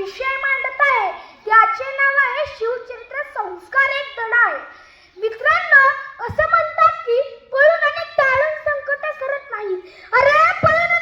विषय मांडत आहे. त्याचे नाव आहे शिवचरित्र संस्कार एक धडा आहे मित्रांनो असं म्हणतात की पळून अनेक तारण संकट करत नाही अरे पळून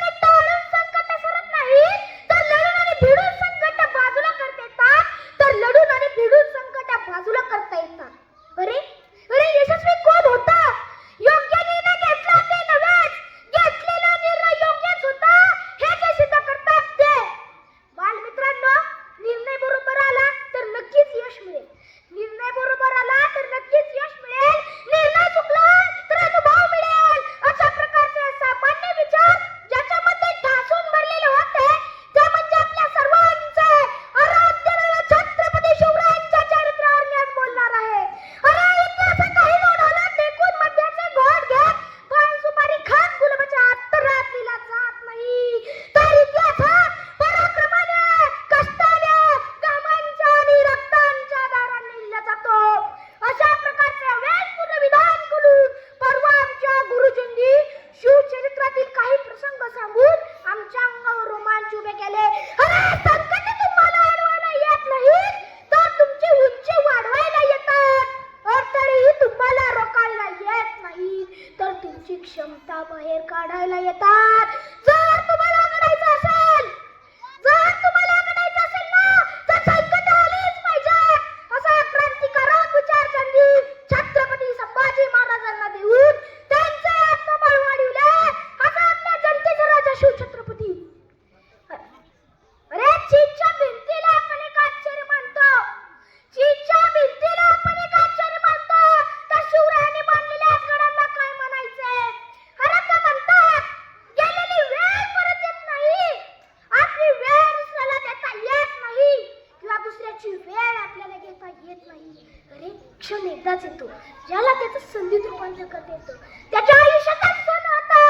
क्षमता बाहेर काढायला येतात. आनंदच येतो. ज्याला त्याचं संधीत रूपांतर करता येतं. त्याच्या आयुष्यात सण होता.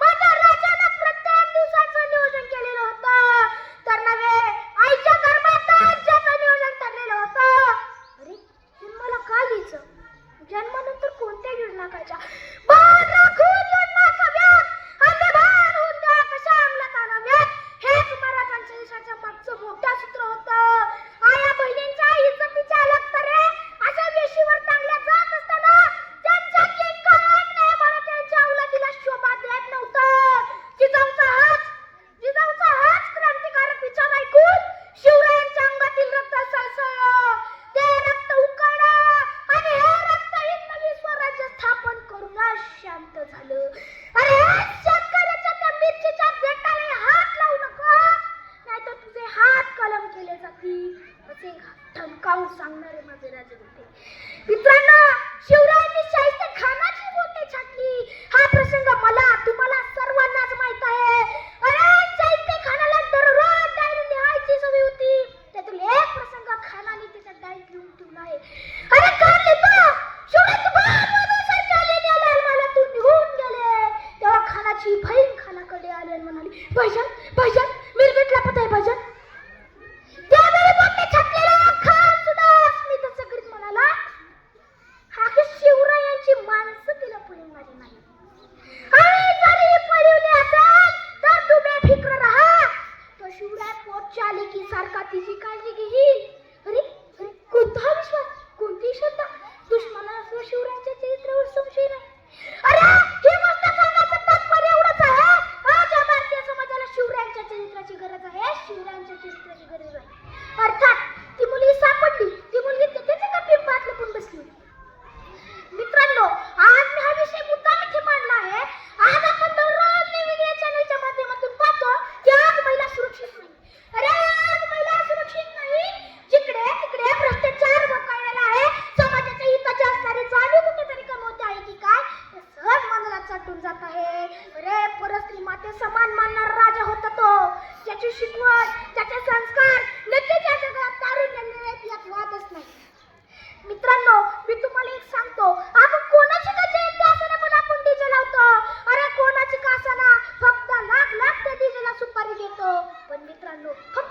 माझ्या राजानं प्रत्येक दिवसाचं नियोजन केलेलं होतं. तर नव्हे आईच्या गर्भात आज्याचं नियोजन ठरलेलं होतं. अरे जन्माला का घ्यायचं जन्मानंतर कोणत्या योजना करायच्या? हे तुम्हाला मागचं मोठ्या सूत्र होता. असे ठणकावून सांगणारे माझे राजे होते मित्रांनो शिवरायांनी शाहिस्ते खानाची बोटे छाटली. हा प्रसंग मला तुम्हाला सर्वांनाच माहीत आहे. अरे शाहिस्ते खानाला दररोज डायरी लिहायची सवय होती. त्यातून एक प्रसंग खानाने त्याच्या डायरीत लिहून ठेवला आहे. अरे खान लिहितो मला तू गेले. तेव्हा आले म्हणाले म्हणाली शिवराज सटून जात आहे. रे परस्त्री माते समान मानणार राजा होता तो. त्याची शिकवण त्याचे संस्कार नक्कीच या जगात तारुण्य मिळेल यात वादच नाही. मित्रांनो मी तुम्हाला एक सांगतो. आपण कोणाची कसे जयंती पण आपण डीजे लावतो. अरे कोणाची कासाना? फक्त लाख लाख ते डीजेला सुपारी देतो. पण मित्रांनो फक्त